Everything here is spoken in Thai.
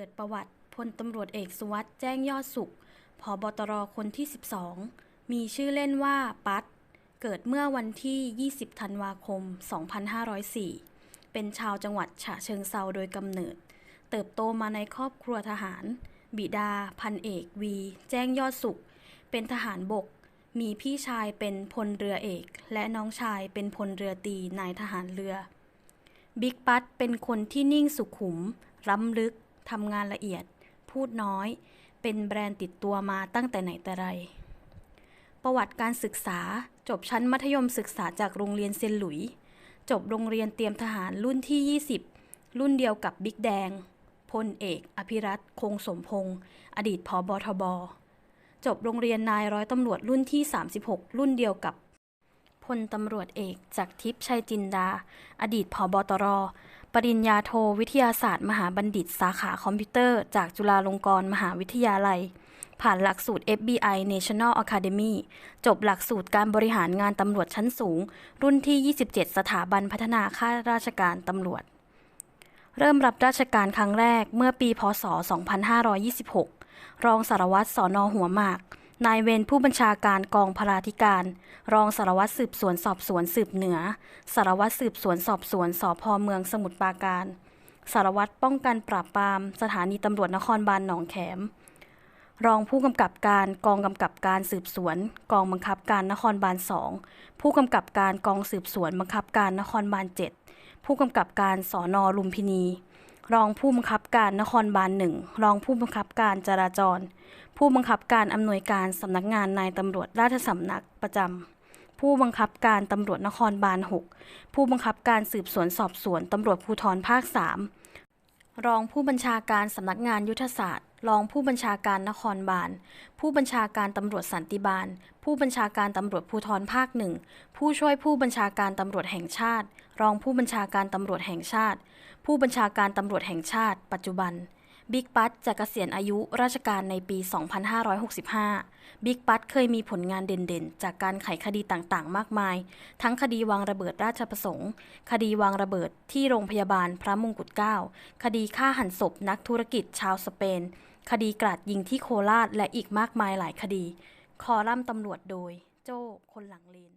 ปิดประวัติพลตำรวจเอกสุวัสด์แจ้งยอดสุขผบตรคนที่ 12 มีชื่อเล่นว่าปัดเกิดเมื่อวันที่ 20 ธันวาคม 2504 เป็นชาวจังหวัดฉะเชิงเซาโดยกำเนิด เติบโตมาในครอบครัวทหาร บิดา พันเอกวี แจ้งยอดสุข เป็นทหารบก มีพี่ชายเป็นพลเรือเอก และน้องชายเป็นพลเรือตีนายทหารเรือ บิ๊กปัดเป็นคนที่นิ่งสุขุมล้ำลึก ทำงานละเอียด พูดน้อย เป็นแบรนด์ติดตัวมาตั้งแต่ไหนแต่ไร ประวัติการศึกษาจบชั้นมัธยมศึกษาจากโรงเรียนเซนหลุย จบโรงเรียนเตรียมทหารรุ่นที่ 20 รุ่นเดียวกับบิ๊กแดง พลเอก อภิรัตคงสมพงศ์อดีตผอบอทบ จบโรงเรียนนายร้อยตำรวจรุ่นที่ 36 รุ่นเดียวกับพลตำรวจเอกจากทิพย์ชัยจินดา อดีตผอบตร ปริญญาโทวิทยาศาสตร์ มหาบัณฑิต สาขาคอมพิวเตอร์ จากจุฬาลงกรณ์มหาวิทยาลัย ผ่านหลักสูตร FBI National Academy จบหลักสูตรการบริหารงานตำรวจชั้นสูง รุ่นที่ 27 สถาบันพัฒนาข้าราชการตำรวจ เริ่มรับราชการครั้งแรกเมื่อปี พศ 2526 รองสารวัตรสอนอหัวหมาก นายเวรผู้บัญชาการกองพราธิการ รองสารวัตรสืบสวนสอบสวนสืบเหนือ สารวัตรสืบสวนสอบสวนสพเมืองสมุทรปราการ สารวัตรป้องกันปราบปราม สถานีตำรวจนครบาลหนองแขม รองผู้กำกับการกองกำกับการสืบสวน กองบังคับการนครบาลสองผู้กำกับการกองสืบสวนบังคับการนครบาลเจ็ดผู้กำกับการสอนอลุมพินี รองผู้บังคับการนครบาลหนึ่งรองผู้บังคับการจราจร ผู้บังคับการอำนวยการสำนักงานนายตำรวจราชสำนักประจำผู้บังคับการตำรวจนครบาลหกผู้บังคับการสืบสวนสอบสวนตำรวจภูธรภาคสามรองผู้บัญชาการสำนักงานยุทธศาสตร์ รองผู้บัญชาการนครบาล ผู้บัญชาการตำรวจสันติบาล ผู้บัญชาการตำรวจภูธรภาคหนึ่งผู้ช่วยผู้บัญชาการตำรวจแห่งชาติ รองผู้บัญชาการตำรวจแห่งชาติ ผู้บัญชาการตำรวจแห่งชาติ ปัจจุบัน บิ๊กปั๊ตจะเกษียณอายุราชการในปี 2565 บิ๊กปั๊ตเคยมีผลงานเด่นๆ จากการไขคดีต่างๆ มากมาย ทั้งคดีวางระเบิดราชประสงค์ คดีวางระเบิดที่โรงพยาบาลพระมงกุฎเกล้า คดีฆ่าหันศพนักธุรกิจชาวสเปน คดีกราดยิงที่โคราชและอีกมากมายหลายคดี คอลัมน์ตำรวจโดย โจ้คนหลังเลน